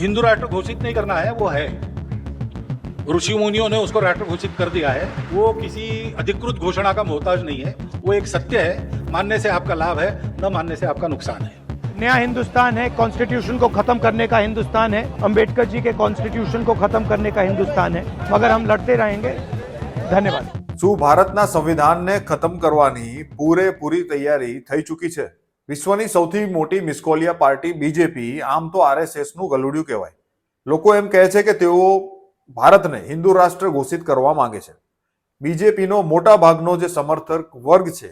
हिंदू राष्ट्र घोषित नहीं करना है वो है ऋषि मुनियों ने उसको राष्ट्र घोषित कर दिया है वो किसी अधिकृत घोषणा का मोहताज नहीं है वो एक सत्य है मानने से आपका लाभ है न मानने से आपका नुकसान है नया हिंदुस्तान है कॉन्स्टिट्यूशन को खत्म करने का हिंदुस्तान है अंबेडकर जी के कॉन्स्टिट्यूशन को खत्म करने का हिंदुस्तान है मगर हम लड़ते रहेंगे धन्यवाद શું ભારતના સંવિધાનને ખતમ કરવાની પૂરેપૂરી તૈયારી થઈ ચૂકી છે વિશ્વની સૌથી મોટી મિસકોલિયા પાર્ટી બીજેપી આમ તો આરએસએસનું ગલુડિયું કહેવાય. લોકો એમ કહે છે કે તેઓ ભારતને હિન્દુ રાષ્ટ્ર ઘોષિત કરવા માંગે છે. બીજેપીનો મોટા ભાગનો જે સમર્થક વર્ગ છે,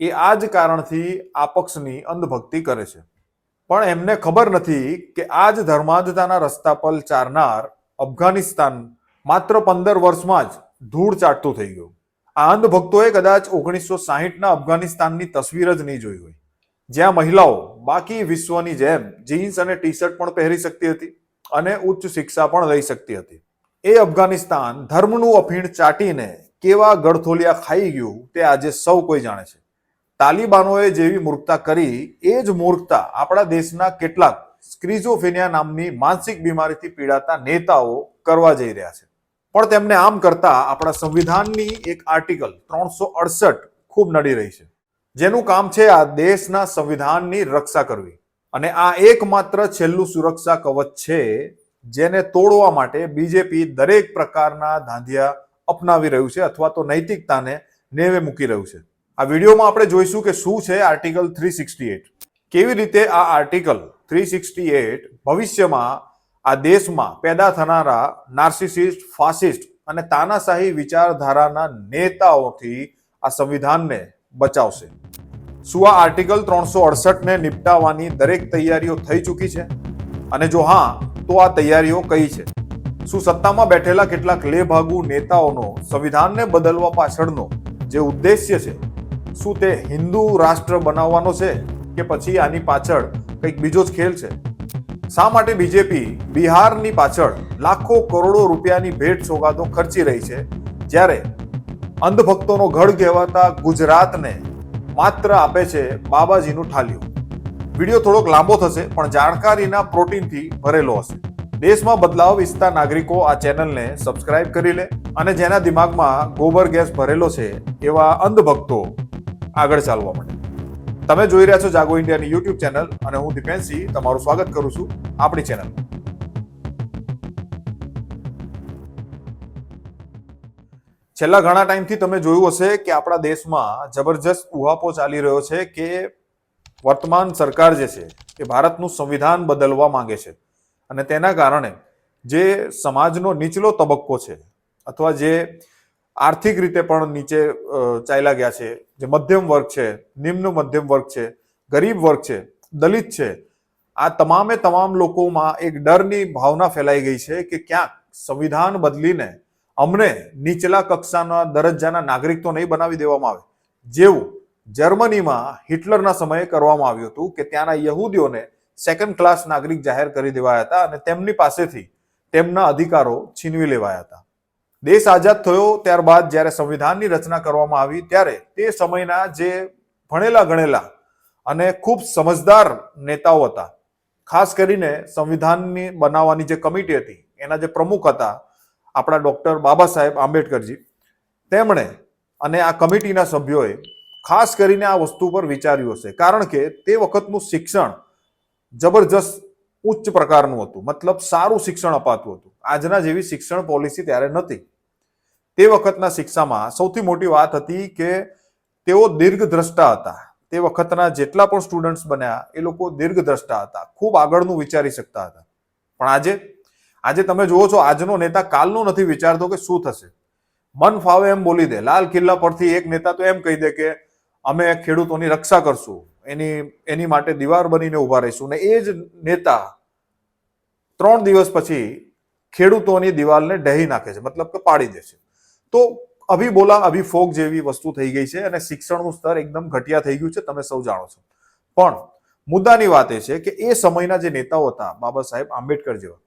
એ આ જ કારણથી આ પક્ષની અંધભક્તિ કરે છે. પણ એમને ખબર નથી કે આ જ ધર્માંધતાના રસ્તા પર ચારનાર અફઘાનિસ્તાન માત્ર પંદર વર્ષમાં જ ધૂળ ચાટતું થઈ ગયું. આ અંધભક્તોએ કદાચ ઓગણીસો સાહીઠના અફઘાનિસ્તાનની તસવીર જ નહીં જોઈ હોય. જ્યાં મહિલાઓ બાકી વિશ્વની જેમ જીન્સ અને ટી શર્ટ પણ પહેરી શકતી હતી અને ઉચ્ચ શિક્ષા પણ લઈ શકતી હતી. એ અફઘાનિસ્તાન ધર્મનું અફીણ ચાટીને કેવા ગળથોલિયા ખાઈ ગયું તે આજે સૌ કોઈ જાણે છે. તાલિબાનોએ જેવી મૂર્ખતા કરી, એ જ મૂર્ખતા આપણા દેશના કેટલાક સ્ક્રીઝોફેનિયા નામની માનસિક બીમારીથી પીડાતા નેતાઓ કરવા જઈ રહ્યા છે. પણ તેમને આમ કરતા આપણા સંવિધાનની એક આર્ટિકલ ત્રણસો અડસઠ ખૂબ નડી રહી છે. જેનું કામ છે આ દેશના સંવિધાનની રક્ષા કરવી. અને આ એકમાત્ર છેલ્લું સુરક્ષા કવચ છે, જેને તોડવા માટે બીજેપી દરેક પ્રકારના ધાંધિયા અપનાવી રહ્યું છે અથવા તો નૈતિકતાને નેવે મૂકી રહ્યું છે. આ વિડીયોમાં આપણે જોઈશું કે શું છે આર્ટિકલ થ્રી સિક્સટી એટ. કેવી રીતે આ આર્ટિકલ થ્રી સિક્સટી એટ ભવિષ્યમાં આ દેશમાં પેદા થનારા નાર્સિસિસ્ટ, ફાસિસ્ટ અને તાનાશાહી વિચારધારાના નેતાઓથી આ સંવિધાનને બચાવશે. શું આ આર્ટિકલ ત્રણસો અડસઠને નિપટાવવાની દરેક તૈયારીઓ થઈ ચૂકી છે? અને જો હા, તો આ તૈયારીઓ કઈ છે? શું સત્તામાં બેઠેલા કેટલાક લેભાગુ નેતાઓનો, સંવિધાનને બદલવા પાછળનો જે ઉદ્દેશ્ય છે, શું તે હિન્દુ રાષ્ટ્ર બનાવવાનો છે કે પછી આની પાછળ કંઈક બીજો જ ખેલ છે? શા માટે બીજેપી બિહારની પાછળ લાખો કરોડો રૂપિયાની ભેટ સોગાદો ખર્ચી રહી છે, જ્યારે અંધભક્તોનો ગઢ કહેવાતા ગુજરાતને માત્ર આપે છે બાબાજીનું ઠાલિયું. વીડિયો થોડોક લાંબો થશે, પણ જાણકારીના પ્રોટીનથી ભરેલો હશે. દેશમાં બદલાવ ઈચ્છતા નાગરિકો આ ચેનલને સબસ્ક્રાઇબ કરી લે અને જેના દિમાગમાં ગોબર ગેસ ભરેલો છે એવા અંધભક્તો આગળ ચાલવા માટે તમે જોઈ રહ્યા છો જાગો ઇન્ડિયાની યુટ્યુબ ચેનલ અને હું દિપેન્સી તમારું સ્વાગત કરું છું આપણી ચેનલ છેલ્લા ઘણા ટાઈમથી તમે જોયું હશે કે આપણા દેશમાં જબરજસ્ત ઉહાપો ચાલી રહ્યો છે કે વર્તમાન સરકાર જે છે એ ભારતનું સંવિધાન બદલવા માંગે છે. અને તેના કારણે જે સમાજનો નીચલો તબક્કો છે અથવા જે આર્થિક રીતે પણ નીચે ચાલ્યા ગયા છે, જે મધ્યમ વર્ગ છે, નિમ્ન મધ્યમ વર્ગ છે, ગરીબ વર્ગ છે, દલિત છે, આ તમામે તમામ લોકોમાં એક ડરની ભાવના ફેલાઈ ગઈ છે કે ક્યાંક સંવિધાન બદલીને અમને નીચલા કક્ષાના દરજ્જાના નાગરિક તો નહીં બનાવી દેવામાં આવે. જેવું જર્મનીમાં હિટલરના સમયે કરવામાં આવ્યું હતું કે ત્યાંના યહૂદીઓને સેકન્ડ ક્લાસ નાગરિક જાહેર કરી દેવાયા હતા અને તેમની પાસેથી તેમના અધિકારો છીનવી લેવાયા હતા. દેશ આઝાદ થયો ત્યારબાદ જ્યારે સંવિધાનની રચના કરવામાં આવી ત્યારે તે સમયના જે ભણેલા ગણેલા અને ખૂબ સમજદાર નેતાઓ હતા, ખાસ કરીને સંવિધાનની બનાવવાની જે કમિટી હતી, એના જે પ્રમુખ હતા આપણા ડૉક્ટર બાબા સાહેબ આંબેડકરજી, તેમણે અને આ કમિટીના સભ્યોએ ખાસ કરીને આ વસ્તુ પર વિચાર્યું હશે. કારણ કે તે વખતનું શિક્ષણ જબરજસ્ત ઉચ્ચ પ્રકારનું હતું. મતલબ સારું શિક્ષણ અપાતું હતું. આજના જેવી શિક્ષણ પોલિસી ત્યારે નથી તે વખતના શિક્ષામાં સૌથી મોટી વાત હતી કે તેઓ દીર્ઘદ્રષ્ટા હતા. તે વખતના જેટલા પણ સ્ટુડન્ટ્સ બન્યા, એ લોકો દીર્ઘદ્રષ્ટા હતા. ખૂબ આગળનું વિચારી શકતા હતા. પણ આજે આજે તમે જુઓ છો, આજનો નેતા કાલનું નથી વિચારતો કે શું થશે. મન ફાવે એમ બોલી દે, લાલ કિલ્લા પરથી એક નેતા તો એમ કહી દે કે અમે ખેડૂતોની રક્ષા કરશું, એની એની માટે દીવાર બનીને ઊભા રહીશું. ને એ જ નેતા ત્રણ દિવસ પછી ખેડૂતોની દિવાલને ડહી નાખે છે, મતલબ કે પાડી દે છે. તો અભી બોલા, અભી ફોક જેવી વસ્તુ થઈ ગઈ છે અને શિક્ષણનું સ્તર એકદમ ઘટિયા થઈ ગયું છે, તમે સૌ જાણો છો. પણ મુદ્દાની વાત એ છે કે એ સમયના જે નેતાઓ હતા, બાબા સાહેબ આંબેડકર જેવા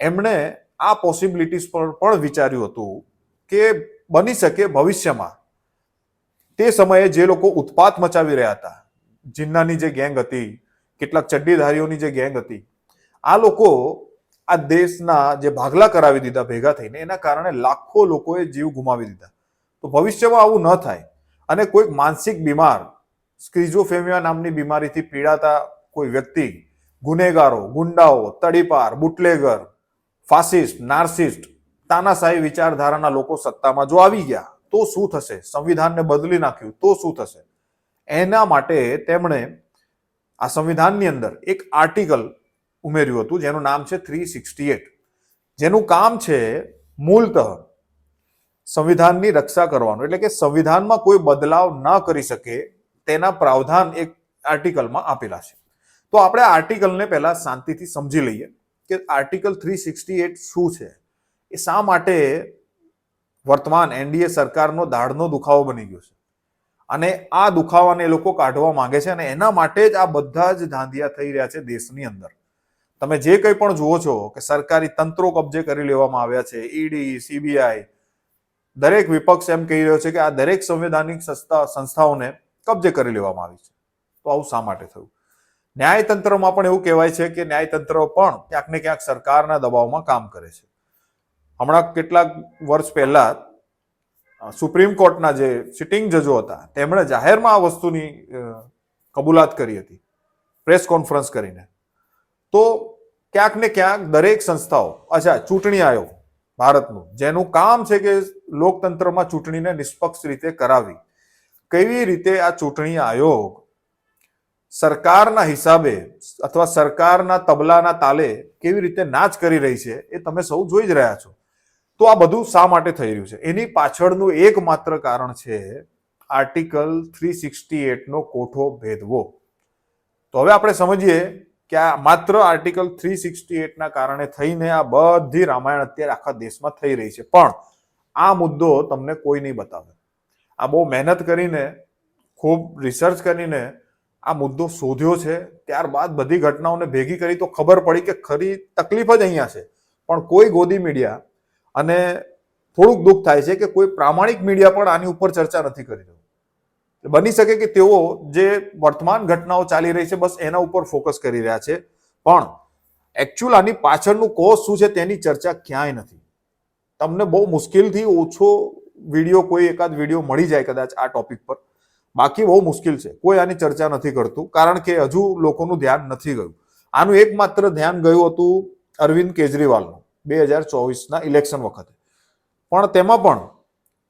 એમણે આ પોસિબિલિટીઝ પર પણ વિચાર્યું હતું કે બની શકે ભવિષ્યમાં. તે સમયે જે લોકો ઉત્પાત મચાવી રહ્યા હતા, જિન્નાની જે ગેંગ હતી, કેટલાક ચડ્ડીધારીઓની જે ગેંગ હતી, આ લોકો આ દેશના જે ભાગલા કરાવી દીધા, ભેગા થઈને, એના કારણે લાખો લોકોએ જીવ ગુમાવી દીધા. તો ભવિષ્યમાં આવું ન થાય અને કોઈક માનસિક બીમાર સ્ક્રિઝોફેમિયા નામની બીમારીથી પીડાતા કોઈ વ્યક્તિ, ગુનેગારો, ગુંડાઓ, તડીપાર, બુટલેગર ફાસિસ્ટ, નાર્સિસ્ટ, તાનાશાહી વિચારધારાના લોકો સત્તામાં જો આવી ગયા, તો શું થશે? સંવિધાનને બદલી નાખ્યું તો શું થશે? એના માટે તેમણે આ સંવિધાનની અંદર એક આર્ટિકલ ઉમેર્યું હતું, જેનું નામ છે થ્રી સિક્સટી એટ. જેનું કામ છે મૂળતઃ સંવિધાનની રક્ષા કરવાનું. એટલે કે સંવિધાનમાં કોઈ બદલાવ ન કરી શકે તેના પ્રાવધાન એક આર્ટિકલમાં આપેલા છે. તો આપણે આર્ટિકલને પહેલા શાંતિથી સમજી લઈએ. કે આર્ટિકલ થ્રી સિક્સટી એટ શું છે? એ શા માટે વર્તમાન એનડીએ સરકારનો દાઢનો દુખાવો બની ગયો છે? અને આ દુખાવાને એ લોકો કાઢવા માંગે છે અને એના માટે જ આ બધા જ ધાંધિયા થઈ રહ્યા છે દેશની અંદર. તમે જે કંઈ પણ જુઓ છો કે સરકારી તંત્રો કબજે કરી લેવામાં આવ્યા છે, ઈડી, સીબીઆઈ, દરેક વિપક્ષ એમ કહી રહ્યો છે કે આ દરેક સંવૈધાનિક સંસ્થા સંસ્થાઓને કબજે કરી લેવામાં આવી છે. તો આવું શા માટે થયું? ન્યાયતંત્રમાં પણ એવું કહેવાય છે કે ન્યાયતંત્ર પણ ક્યાંક ને ક્યાંક સરકારના દબાવમાં કામ કરે છે. હમણાં કેટલાક વર્ષ પહેલા સુપ્રીમ કોર્ટના જે સિટિંગ જજો હતા, તેમણે જાહેરમાં આ વસ્તુની કબૂલાત કરી હતી, પ્રેસ કોન્ફરન્સ કરીને. તો ક્યાંક ને ક્યાંક દરેક સંસ્થાઓ, અચ્છા, ચૂંટણી આયોગ, ભારતનું, જેનું કામ છે કે લોકતંત્રમાં ચૂંટણીને નિષ્પક્ષ રીતે કરાવી, કેવી રીતે આ ચૂંટણી આયોગ સરકારના હિસાબે અથવા સરકારના તબલાના તાલે કેવી રીતે નાચ કરી રહી છે એ તમે સૌ જોઈ જ રહ્યા છો. તો આ બધું શા માટે થઈ રહ્યું છે? એની પાછળનું એકમાત્ર કારણ છે આર્ટિકલ થ્રી સિક્સટી એટનો કોઠો ભેદવો. તો હવે આપણે સમજીએ કે આ માત્ર આર્ટિકલ થ્રી સિક્સટી એટના કારણે થઈને આ બધી રામાયણ અત્યારે આખા દેશમાં થઈ રહી છે. પણ આ મુદ્દો તમને કોઈ નહીં બતાવે. આ બહુ મહેનત કરીને, ખૂબ રિસર્ચ કરીને આ મુદ્દો શોધ્યો છે, ત્યારબાદ બધી ઘટનાઓને ભેગી કરી તો ખબર પડી કે ખરી તકલીફ જ અહીંયા છે. પણ કોઈ ગોદી મીડિયા અને થોડુંક દુઃખ થાય છે કે કોઈ પ્રામાણિક મીડિયા પણ આની ઉપર ચર્ચા નથી કરી રહ્યું. બની શકે કે તેઓ જે વર્તમાન ઘટનાઓ ચાલી રહી છે, બસ એના ઉપર ફોકસ કરી રહ્યા છે. પણ એકચ્યુઅલ આની પાછળનું કોઝ શું છે તેની ચર્ચા ક્યાંય નથી. તમને બહુ મુશ્કેલથી ઓછો વીડિયો કોઈ એકાદ વીડિયો મળી જાય કદાચ આ ટોપિક પર. બાકી બહુ મુશ્કેલ છે. કોઈ આની ચર્ચા નથી કરતું, કારણ કે હજુ લોકોનું ધ્યાન નથી ગયું. આનું એકમાત્ર ધ્યાન ગયું હતું અરવિંદ કેજરીવાલનું, બે હજાર ચોવીસના ઇલેક્શન વખતે. પણ તેમાં પણ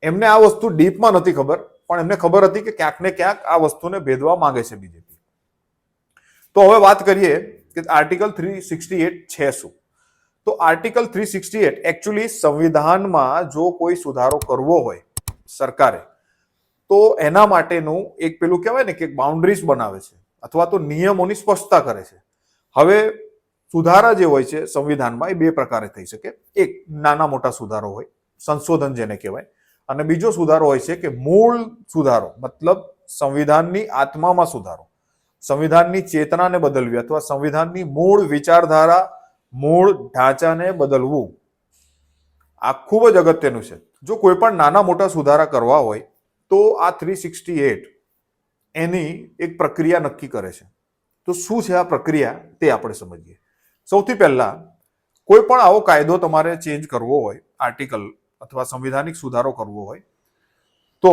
એમને આ વસ્તુ ડીપમાં નથી ખબર, પણ એમને ખબર હતી કે ક્યાંક ને ક્યાંક આ વસ્તુને ભેદવા માંગે છે બીજેપી. તો હવે વાત કરીએ કે આર્ટિકલ થ્રી સિક્સટી એટ છે શું? તો article three sixty eight actually સંવિધાનમાં જો કોઈ સુધારો કરવો હોય સરકારે તો એના માટેનું એક પેલું કહેવાય ને કે બાઉન્ડ્રીઝ બનાવે છે, અથવા તો નિયમોની સ્પષ્ટતા કરે છે. હવે સુધારા જે હોય છે સંવિધાનમાં એ બે પ્રકારે થઈ શકે. એક, નાના મોટા સુધારો હોય, સંશોધન જેને કહેવાય. અને બીજો સુધારો હોય છે કે મૂળ સુધારો, મતલબ સંવિધાનની આત્મામાં સુધારો. સંવિધાનની ચેતનાને બદલવી અથવા સંવિધાનની મૂળ વિચારધારા, મૂળ ઢાંચાને બદલવું. આ ખૂબ જ અગત્યનું છે. જો કોઈ પણ નાના મોટા સુધારા કરવા હોય તો આ થ્રી સિક્સટી એટ એની એક પ્રક્રિયા નક્કી કરે છે. તો શું છે આ પ્રક્રિયા? તે આપણે સમજીએ. સૌથી પહેલાં કોઈ પણ આવો કાયદો તમારે ચેન્જ કરવો હોય આર્ટિકલ અથવા સંવિધાનિક સુધારો કરવો હોય, તો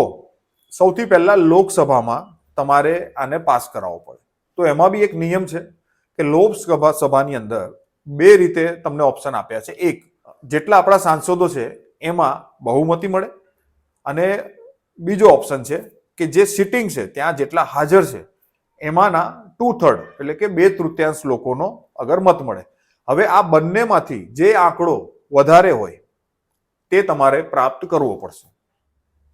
સૌથી પહેલાં લોકસભામાં તમારે આને પાસ કરાવવો પડે. તો એમાં બી એક નિયમ છે કે લોકસભા સભાની અંદર બે રીતે તમને ઓપ્શન આપ્યા છે. એક, જેટલા આપણા સાંસદો છે, એમાં બહુમતી મળે અને બીજો ઓપ્શન છે કે જે સિટિંગ છે, ત્યાં જેટલા હાજર છે, એમાંના ટુ થર્ડ એટલે કે બે તૃતીયાંશ લોકોનો અગર મત મળે. હવે આ બંનેમાંથી જે આંકડો વધારે હોય, તે તમારે પ્રાપ્ત કરવો પડશે.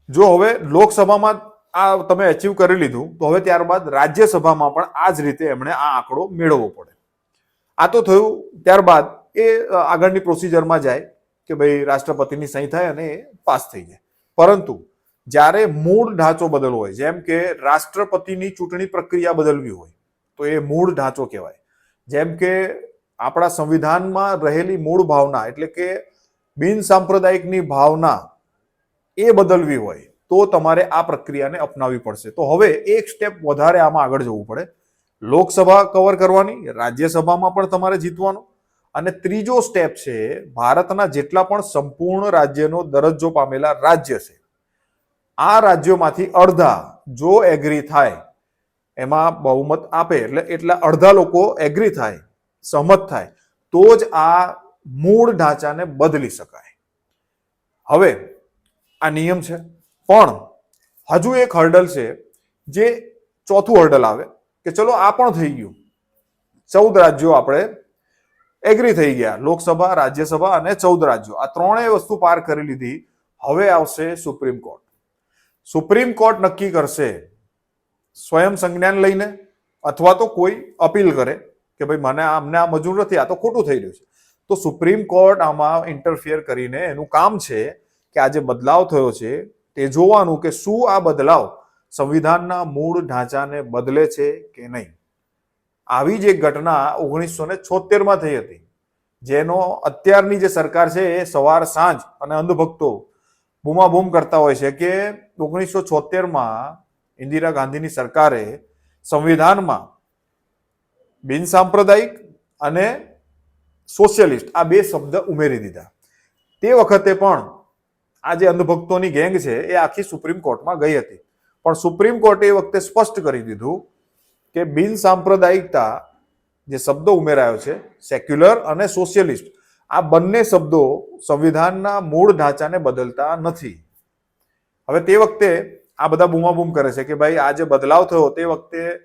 જો હવે લોકસભામાં આ તમે અચીવ કરી લીધું, તો હવે ત્યારબાદ રાજ્યસભામાં પણ આ જ રીતે એમણે આ આંકડો મેળવવો પડે. આ તો થયું ત્યારબાદ એ આગળની પ્રોસિજરમાં જાય કે ભાઈ રાષ્ટ્રપતિની સહી થાય અને એ પાસ થઈ જાય. પરંતુ જ્યારે મૂળ ઢાંચો બદલવો હોય, જેમ કે રાષ્ટ્રપતિની ચૂંટણી પ્રક્રિયા બદલવી હોય, તો એ મૂળ ઢાંચો કહેવાય. જેમ કે આપણા સંવિધાનમાં રહેલી મૂળ ભાવના, એટલે કે બિન સાંપ્રદાયિકની ભાવના એ બદલવી હોય, તો તમારે આ પ્રક્રિયાને અપનાવવી પડશે. તો હવે એક સ્ટેપ વધારે આમાં આગળ જવું પડે. લોકસભા કવર કરવાની, રાજ્યસભામાં પણ તમારે જીતવાનું. અને ત્રીજો સ્ટેપ છે, ભારતના જેટલા પણ સંપૂર્ણ રાજ્યનો દરજ્જો પામેલા રાજ્ય છે આ રાજ્યોમાંથી અડધા જો એગ્રી થાય, એમાં બહુમત આપે એટલે એટલા અડધા લોકો એગ્રી થાય, સહમત થાય, તો જ આ મૂળ ઢાંચાને બદલી શકાય. હવે આ નિયમ છે. પણ હજુ એક હર્ડલ છે જે ચોથું હર્ડલ આવે કે ચલો આ પણ થઈ ગયું. ચૌદ રાજ્યો આપણે એગ્રી થઈ ગયા, લોકસભા, રાજ્યસભા અને ચૌદ રાજ્યો. આ ત્રણેય વસ્તુ પાર કરી લીધી. હવે આવશે સુપ્રીમ કોર્ટ. સુપ્રીમ કોર્ટ નક્કી કરશે સ્વયં સંજ્ઞાન લઈને અથવા તો કોઈ અપીલ કરે કે ભાઈ મને અમને આ મંજૂર નથી, આ તો ખોટું થઈ રહ્યું છે. તો સુપ્રીમ કોર્ટ આમાં ઇન્ટરફિયર કરીને એનું કામ છે કે આ જે બદલાવ થયો છે તે જોવાનું કે શું આ બદલાવ સંવિધાનના મૂળ ઢાંચાને બદલે છે કે નહીં. આવી જ એક ઘટના ઓગણીસો ને છોતેરમાં થઈ હતી. જેનો અત્યારની જે સરકાર છે એ સવાર સાંજ અને અંધભક્તો બૂમાબૂમ કરતા હોય છે કે ઓગણીસો છોતેરમાં ઇન્દિરા ગાંધીની સરકારે સંવિધાનમાં બિનસાંપ્રદાયિક અને સોશિયલિસ્ટ આ બે શબ્દ ઉમેરી દીધા. તે વખતે પણ આ જે અંધભક્તોની ગેંગ છે એ આખી સુપ્રીમ કોર્ટમાં ગઈ હતી. પણ સુપ્રીમ કોર્ટે એ વખતે સ્પષ્ટ કરી દીધું કે બિન સાંપ્રદાયિકતા જે શબ્દ ઉમેરાયો છે, સેક્યુલર અને સોશિયલિસ્ટ આ બંને શબ્દો સંવિધાનના મૂળ ઢાંચાને બદલતા નથી. હવે તે વખતે આ બધા બૂમાબૂમ કરે છે કે ભાઈ, આ જે બદલાવ થયો તે વખતે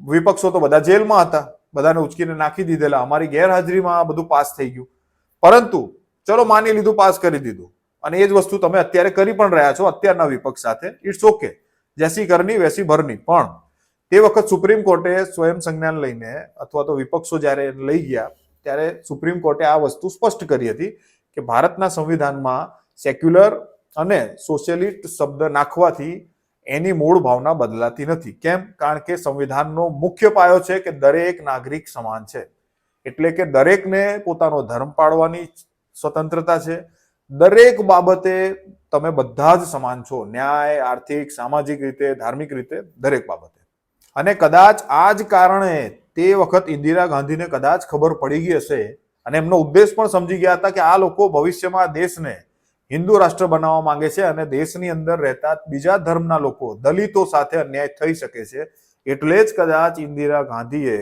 વિપક્ષો તો બધા જેલમાં હતા. બધાને ઉચકીને નાખી દીધેલા. અમારી ગેરહાજરીમાં આ બધું પાસ થઈ ગયું. પરંતુ ચલો માની લીધું, પાસ કરી દીધું. અને એ જ વસ્તુ તમે અત્યારે કરી પણ રહ્યા છો, અત્યારના વિપક્ષ સાથે. ઇટ્સ ઓકે જેસી કરની, વેસી ભરની. પણ તે વખત સુપ્રીમ કોર્ટે સ્વયં સંજ્ઞાન લઈને અથવા તો વિપક્ષો જ્યારે લઈ ગયા ત્યારે સુપ્રીમ કોર્ટે આ વસ્તુ સ્પષ્ટ કરી હતી કે ભારતના સંવિધાનમાં સેક્યુલર અને સોશિયલિસ્ટ શબ્દ નાખવાથી એની મૂળ ભાવના બદલાતી નથી. કેમ? કારણ કે સંવિધાનનો મુખ્ય પાયો છે કે દરેક નાગરિક સમાન છે. એટલે કે દરેકને પોતાનો ધર્મ પાળવાની સ્વતંત્રતા છે. દરેક બાબતે તમે બધા જ સમાન છો. ન્યાય, આર્થિક, સામાજિક રીતે, ધાર્મિક રીતે, દરેક બાબતે. અને કદાચ આ જ કારણે તે વખત ઇન્દિરા ગાંધીને કદાચ ખબર પડી ગઈ હશે અને એમનો ઉદ્દેશ પણ સમજી ગયા હતા કે આ લોકો ભવિષ્યમાં દેશને હિન્દુ રાષ્ટ્ર બનાવવા માંગે છે અને દેશની અંદર રહેતા બીજા ધર્મના લોકો, દલિતો સાથે અન્યાય થઈ શકે છે, એટલે જ કદાચ ઇન્દિરા ગાંધીએ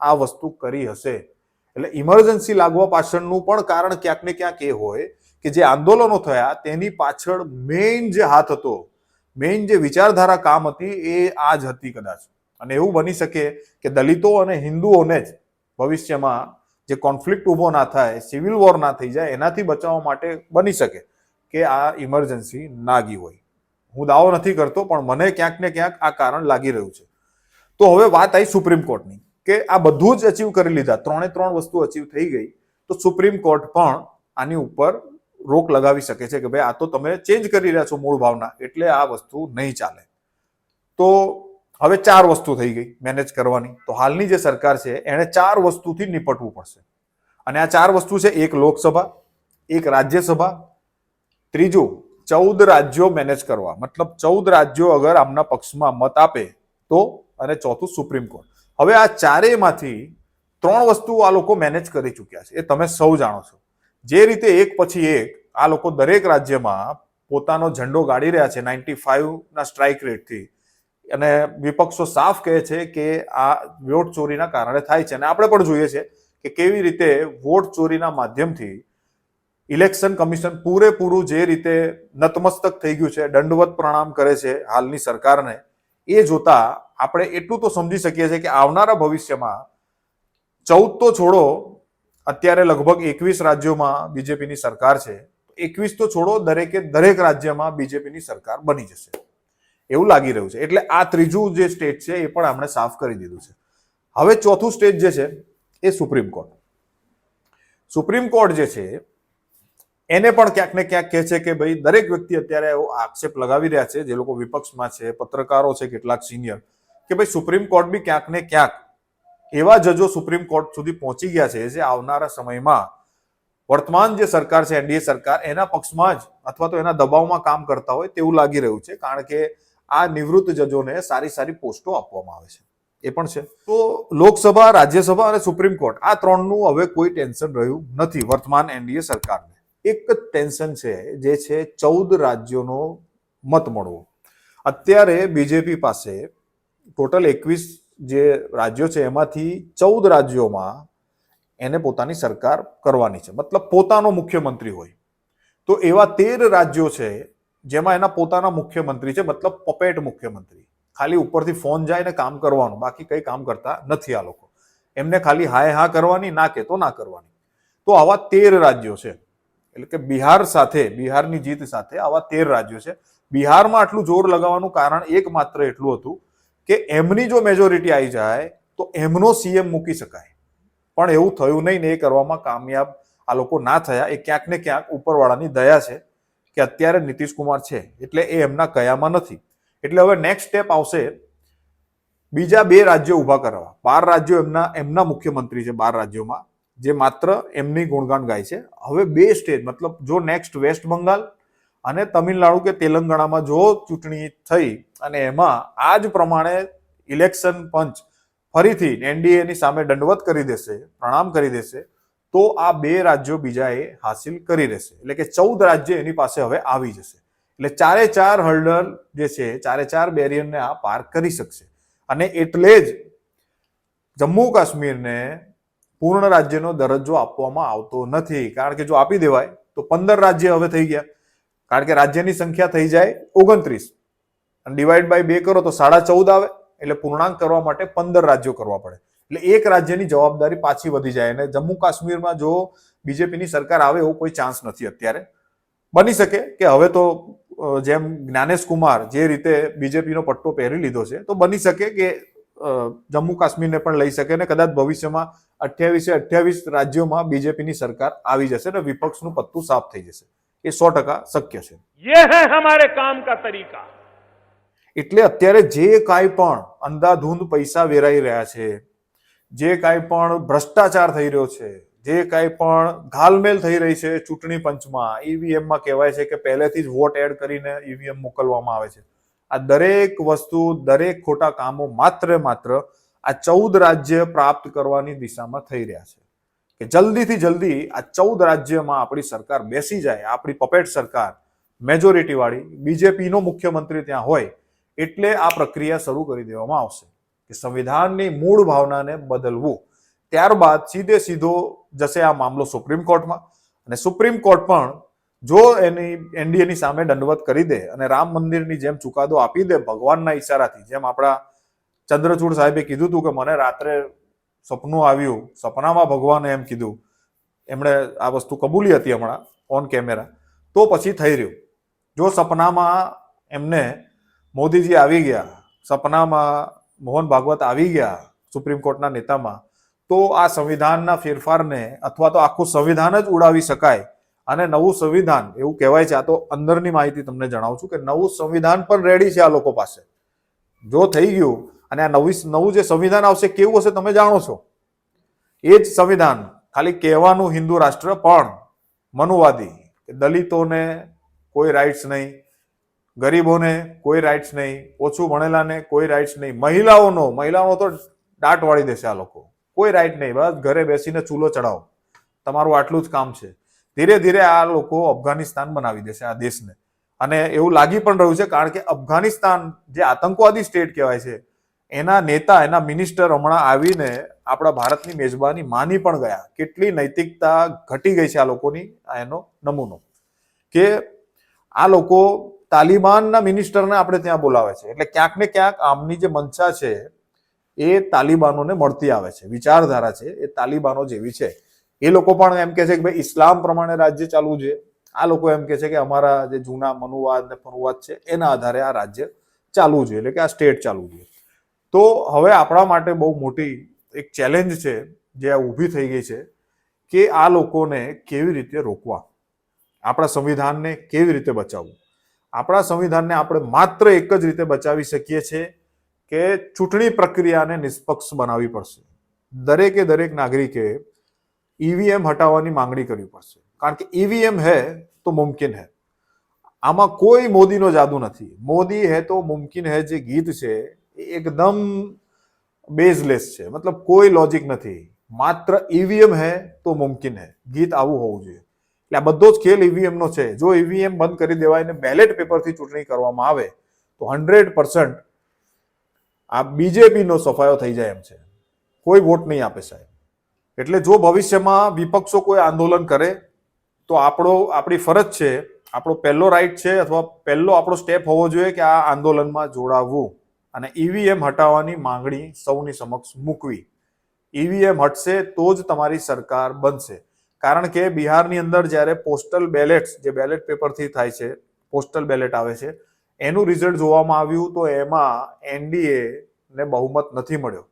આ વસ્તુ કરી હશે. એટલે ઇમરજન્સી લાગવા પાછળનું પણ કારણ ક્યાંક ને ક્યાંક એ હોય કે જે આંદોલનો થયા તેની પાછળ મેઇન જે હાથ હતો મેઇન જે વિચારધારા કામ હતી એ આ જ હતી કદાચ. અને એવું બની શકે કે દલિતો અને હિન્દુઓને જ ભવિષ્યમાં જે કોન્ફ્લિક્ટ ઊભો ના થાય સિવિલ વોર ના થઈ જાય, એનાથી બચાવવા માટે બની શકે કે આ ઇમરજન્સી નાગી હોય. હું દાવો નથી કરતો, પણ મને ક્યાંક ને ક્યાંક આ કારણ લાગી રહ્યું છે. તો હવે વાત આવી સુપ્રીમ કોર્ટની, કે આ બધું જ અચીવ કરી લીધા, ત્રણે ત્રણ વસ્તુ અચીવ થઈ ગઈ, તો સુપ્રીમ કોર્ટ પણ આની ઉપર રોક લગાવી શકે છે કે ભાઈ આ તો તમે ચેન્જ કરી રહ્યા છો મૂળ ભાવના, એટલે આ વસ્તુ નહીં ચાલે. તો હવે ચાર વસ્તુ થઈ ગઈ મેનેજ કરવાની. તો હાલની જે સરકાર છે, એણે ચાર વસ્તુથી નિપટવું પડશે. અને આ ચાર વસ્તુ છે, એક લોકસભા, એક રાજ્યસભા, ત્રીજું ચૌદ રાજ્યો મેનેજ કરવા. મતલબ ચૌદ રાજ્યો અગર આમના પક્ષમાં મત આપે તો, અને ચોથું સુપ્રીમ કોર્ટ. હવે આ ચારેયમાંથી ત્રણ વસ્તુ આ લોકો મેનેજ કરી ચૂક્યા છે. એ તમે સૌ જાણો છો. જે રીતે એક પછી એક આ લોકો દરેક રાજ્યમાં પોતાનો ઝંડો ગાડી રહ્યા છે નાઇન્ટી ફાઇવના સ્ટ્રાઇક રેટથી અને વિપક્ષો સાફ કહે છે કે આ વોટ ચોરીના કારણે થાય છે. અને આપણે પણ જોઈએ છે કે કેવી રીતે વોટ ચોરીના માધ્યમથી ઇલેક્શન કમિશન પૂરેપૂરું જે રીતે નતમસ્તક થઈ ગયું છે, દંડવત પ્રણામ કરે છે હાલની સરકારને, એ જોતા આપણે એટલું તો સમજી શકીએ છીએ કે આવનારા ભવિષ્યમાં ચૌદ તો છોડો અત્યારે લગભગ એકવીસ રાજ્યોમાં બીજેપીની સરકાર છે. એકવીસ તો છોડો દરેકે દરેક રાજ્યમાં બીજેપીની સરકાર બની જશે. એવું લાગી રહ્યું છે. એટલે આ ત્રીજું જે સ્ટેટ છે એ પણ આપણે સાફ કરી દીધું છે. હવે ચોથું સ્ટેટ જે છે એ સુપ્રીમ કોર્ટ. સુપ્રીમ કોર્ટ જે છે, એને પણ ક્યાંક ને ક્યાંક કહે છે કે ભાઈ દરેક વ્યક્તિ અત્યારે એવો આક્ષેપ લગાવી રહ્યા છે, જે લોકો વિપક્ષમાં છે, પત્રકારો છે, કેટલાક સિનિયર, કે ભાઈ સુપ્રીમ કોર્ટ બી ક્યાંક ને ક્યાંક એવા જજો સુપ્રીમ કોર્ટ સુધી પહોંચી ગયા છે જે આવનારા સમયમાં વર્તમાન જે સરકાર છે, એનડીએ સરકાર, એના પક્ષમાં જ અથવા તો એના દબાવમાં કામ કરતા હોય તેવું લાગી રહ્યું છે. કારણ કે આ નિવૃત્ત જજોને સારી સારી પોસ્ટો આપવામાં આવે છે. એ પણ છે. તો લોકસભા, રાજ્યસભા અને સુપ્રીમ કોર્ટ આ ત્રણનું હવે કોઈ ટેન્શન રહ્યું નથી વર્તમાન એનડીએ સરકારને. એક જ ટેન્શન છે જે છે ચૌદ રાજ્યોનો મત મળવો. અત્યારે બીજેપી પાસે ટોટલ એકવીસ જે રાજ્યો છે એમાંથી ચૌદ રાજ્યોમાં એને પોતાની સરકાર કરવાની છે. મતલબ પોતાનો મુખ્યમંત્રી હોય. તો એવા તેર રાજ્યો છે જેમાં એના પોતાના મુખ્યમંત્રી છે, મતલબ પપેટ મુખ્યમંત્રી. ખાલી ઉપરથી ફોન જાય ને કામ કરવાનું, બાકી કંઈ કામ કરતા નથી આ લોકો. એમને ખાલી હાય હા કરવાની, ના કે તો ના કરવાની. તો આવા તેર રાજ્યો છે, એટલે કે બિહાર સાથે, બિહારની જીત સાથે આવા તેર રાજ્યો છે. બિહારમાં આટલું જોર લગાવવાનું કારણ એકમાત્ર એટલું હતું કે એમની જો મેજોરિટી આવી જાય, તો એમનો સીએમ મૂકી શકાય. પણ એવું થયું નહીં ને એ કરવામાં કામયાબ આ લોકો ના થયા. એ ક્યાંક ને ક્યાંક ઉપરવાળાની દયા છે. કે અત્યારે નીતિશકુમાર છે, એટલે એ એમના કયામાં નથી. એટલે હવે નેક્સ્ટ સ્ટેપ આવશે બીજા બે રાજ્યો ઊભા કરવા બાર રાજ્યો એમના એમના મુખ્યમંત્રી છે બાર રાજ્યોમાં, જે માત્ર એમની ગુણગાન ગાય છે. હવે બે સ્ટેટ મતલબ જો નેક્સ્ટ વેસ્ટ બંગાળ અને તમિલનાડુ કે તેલંગાણામાં જો ચૂંટણી થઈ અને એમાં આ જ પ્રમાણે ઇલેક્શન પંચ ફરીથી એનડીએની સામે દંડવત કરી દેશે, પ્રણામ કરી દેશે તો આ બે રાજ્યો બીજાએ હાસિલ કરી રહેશે. એટલે કે ચૌદ રાજ્ય એની પાસે હવે આવી જશે. એટલે ચારે ચાર હર્ડલ જે છે, ચારે ચાર બેરિયરને આ પાર કરી શકશે. અને એટલે જ જમ્મુ કાશ્મીરને પૂર્ણ રાજ્યનો દરજ્જો આપવામાં આવતો નથી. કારણ કે જો આપી દેવાય, તો પંદર રાજ્ય હવે થઈ ગયા. કારણ કે રાજ્યની સંખ્યા થઈ જાય ઓગણત્રીસ. અને ડિવાઈડ બાય બે કરો તો સાડા ચૌદ આવે. એટલે પૂર્ણાંક કરવા માટે પંદર રાજ્યો કરવા પડે. એટલે એક રાજ્યની જવાબદારી પાછી વધી જાય અને જમ્મુ કાશ્મીરમાં જો બીજેપીની સરકાર આવે એવો કોઈ ચાન્સ નથી અત્યારે. બની શકે કે હવે તો જેમ જ્ઞાનેશ કુમાર જે રીતે બીજેપીનો પટ્ટો પહેરી લીધો છે તો બની શકે કે જમ્મુ કાશ્મીરને પણ લઈ શકે અને કદાચ ભવિષ્યમાં અઠ્યાવીસે અઠ્યાવીસ રાજ્યોમાં બીજેપીની સરકાર આવી જશે અને વિપક્ષનું પત્તું સાફ થઈ જશે. એ સો ટકા શક્ય છે. યે હે હમારે કામ કા તરીકા. એટલે અત્યારે જે કાંઈ પણ અંધાધૂંધ પૈસા વેરાઈ રહ્યા છે જે કાંઈ પણ ભ્રષ્ટાચાર થઈ રહ્યો છે, જે કાંઈ પણ ઘાલમેલ થઈ રહી છે ચૂંટણી પંચમાં, ઈવીએમમાં કહેવાય છે કે પહેલેથી જ વોટ એડ કરીને ઈવીએમ મોકલવામાં આવે છે. આ દરેક વસ્તુ, દરેક ખોટા કામો માત્ર માત્ર આ ચૌદ રાજ્ય પ્રાપ્ત કરવાની દિશામાં થઈ રહ્યા છે. કે જલ્દીથી જલ્દી આ ચૌદ રાજ્યમાં આપણી સરકાર બેસી જાય, આપણી પપેટ સરકાર મેજોરિટીવાળી બીજેપીનો મુખ્યમંત્રી ત્યાં હોય, એટલે આ પ્રક્રિયા શરૂ કરી દેવામાં આવશે. કે સંવિધાનની મૂળ ભાવનાને બદલવું. ત્યારબાદ સીધે સીધો જશે આ મામલો સુપ્રીમ કોર્ટમાં. અને સુપ્રીમ કોર્ટ પણ જો એની એનડીએની સામે દંડવત કરી દે અને રામ મંદિરની જેમ ચુકાદો આપી દે ભગવાનના ઈશારાથી, જેમ આપણા ચંદ્રચૂડ સાહેબે કીધું હતું કે મને રાત્રે સપનું આવ્યું, સપનામાં ભગવાને એમ કીધું, એમણે આ વસ્તુ કબૂલી હતી હમણાં, ઓન કેમેરા. તો પછી થઈ રહ્યું. જો સપનામાં એમને મોદીજી આવી ગયા, સપનામાં મોહન ભાગવત આવી ગયા સુપ્રીમ કોર્ટના નેતામાં, તો આ સંવિધાનના ફેરફારને અથવા તો આખું સંવિધાન જ ઉડાવી શકાય અને નવું સંવિધાન, એવું કહેવાય છે, આ તો અંદરની માહિતી તમને જણાવું છું કે નવું સંવિધાન પણ રેડી છે આ લોકો પાસે. જો થઈ ગયું અને આ નવી નવું જે સંવિધાન આવશે કેવું હશે તમે જાણો છો? એ જ સંવિધાન, ખાલી કહેવાનું હિન્દુ રાષ્ટ્ર પણ મનુવાદી દલિતોને કોઈ રાઇટ્સ નહીં ગરીબોને કોઈ રાઇટ્સ નહીં, ઓછું ભણેલાને કોઈ રાઇટ્સ નહીં. મહિલાઓનો મહિલાઓનો તો દાટ વાળી દેશે આ લોકો. કોઈ રાઇટ નહીં, બસ ઘરે બેસીને ચૂલો ચડાવો. તમારું આટલું જ કામ છે. ધીરે ધીરે આ લોકો અફઘાનિસ્તાન બનાવી દેશે, આ દેશને. અને એવું લાગી પણ રહ્યું છે, કારણ કે અફઘાનિસ્તાન જે આતંકવાદી સ્ટેટ કહેવાય છે, એના નેતા, એના મિનિસ્ટર હમણાં આવીને આપણા ભારતની મેજબાની માની પણ ગયા. કેટલી નૈતિકતા ઘટી ગઈ છે આ લોકોની, આ એનો નમૂનો. કે આ લોકો તાલિબાનના મિનિસ્ટરને આપણે ત્યાં બોલાવે છે. એટલે ક્યાંક ને ક્યાંક આમની જે મંશા છે, એ તાલિબાનોને મળતી આવે છે. વિચારધારા છે, એ તાલિબાનો જેવી છે. એ લોકો પણ એમ કે છે કે ભાઈ, ઇસ્લામ પ્રમાણે રાજ્ય ચાલવું છે આ લોકો એમ કે છે કે અમારા જે જૂના મનુવાદ ને ફનુવાદ છે, એના આધારે આ રાજ્ય ચાલવું જોઈએ. એટલે કે આ સ્ટેટ ચાલવું જોઈએ. તો હવે આપણા માટે બહુ મોટી એક ચેલેન્જ છે, જે આ ઊભી થઈ ગઈ છે, કે આ લોકોને કેવી રીતે રોકવા? આપણા સંવિધાનને કેવી રીતે બચાવવું? આપણા સંવિધાનને આપણે માત્ર એક જ રીતે બચાવી શકીએ છીએ કે ચૂંટણી પ્રક્રિયાને નિષ્પક્ષ બનાવવી પડશે. દરેકે દરેક નાગરિકે ઈવીએમ હટાવવાની માંગણી કરવી પડશે. કારણ કે ઈવીએમ હે તો મુમકિન હે. આમાં કોઈ મોદીનો જાદુ નથી. મોદી હે તો મુમકિન હે જે ગીત છે એ એકદમ બેઝલેસ છે. મતલબ કોઈ લોજિક નથી. માત્ર ઈવીએમ હે તો મુમકિન હે. ગીત આવું હોવું જોઈએ. એટલે આ બધો જ ખેલ ઈવીએમ નો છે. જો ઈવીએમ બંધ કરી દેવાય અને બેલેટ પેપરથી ચૂંટણી કરવામાં આવે, તો હંડ્રેડ પર્સન્ટ આ બીજેપીનો સફાયો થઈ જાય એમ છે. કોઈ વોટ નહીં આપે સાહેબ. એટલે જો ભવિષ્યમાં વિપક્ષો કોઈ આંદોલન કરે, તો આપણો, આપણી ફરજ છે, આપણો પહેલો રાઈટ છે અથવા પહેલો આપણો સ્ટેપ હોવો જોઈએ કે આ આંદોલનમાં જોડાવવું. અને ઈવીએમ હટાવવાની માંગણી સૌની સમક્ષ મૂકવી. ઈવીએમ હટશે તો જ તમારી સરકાર બનશે. કારણ કે બિહારની અંદર જ્યારે પોસ્ટલ બેલેટ્સ જે બેલેટ પેપરથી થાય છે પોસ્ટલ બેલેટ આવે છે, એનું રિઝલ્ટ જોવામાં આવ્યું તો એમાં એનડીએ ને બહુમત નથી મળ્યો.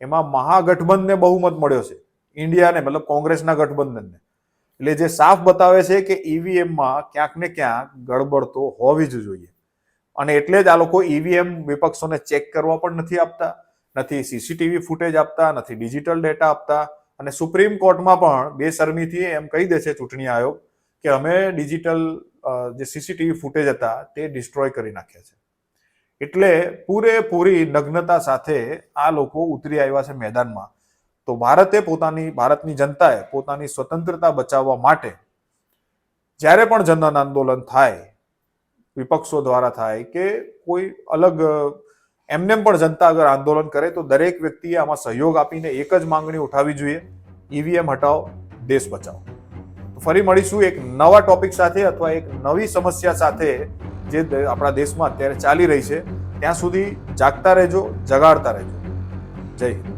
એમાં મહાગઠબંધનને બહુમત મળ્યો છે. ઇન્ડિયાને, મતલબ કોંગ્રેસના ગઠબંધનને. એટલે જે સાફ બતાવે છે કે ઈવીએમમાં ક્યાંક ને ક્યાંક ગડબડ તો હોવી જ જોઈએ. અને એટલે જ આ લોકો ઈવીએમ વિપક્ષોને ચેક કરવા પણ નથી આપતા, નથી સીસીટીવી ફૂટેજ આપતા, નથી ડિજિટલ ડેટા આપતા. અને સુપ્રીમ કોર્ટમાં પણ બેશરમીથી એમ કહી દે છે ચૂંટણી આયોગ કે અમે ડિજિટલ જે સીસીટીવી ફૂટેજ હતા તે ડિસ્ટ્રોય કરી નાખ્યા છે. એટલે પૂરેપૂરી નગ્નતા સાથે આ લોકો ઉતરી આવ્યા છે મેદાનમાં. તો ભારતે પોતાની, ભારતની જનતાએ પોતાની સ્વતંત્રતા બચાવવા માટે જ્યારે પણ જન આંદોલન થાય, વિપક્ષો દ્વારા થાય કે કોઈ અલગ એમનેમ પણ જનતા અગર આંદોલન કરે તો દરેક વ્યક્તિએ આમાં સહયોગ આપીને એક જ માંગણી ઉઠાવવી જોઈએ, ઈવીએમ હટાવો, દેશ બચાવો. તો ફરી મળીશું એક નવા ટોપિક સાથે અથવા એક નવી સમસ્યા સાથે જે આપણા દેશમાં અત્યારે ચાલી રહી છે. ત્યાં સુધી જાગતા રહેજો, જગાડતા રહેજો. જય હિન્દ.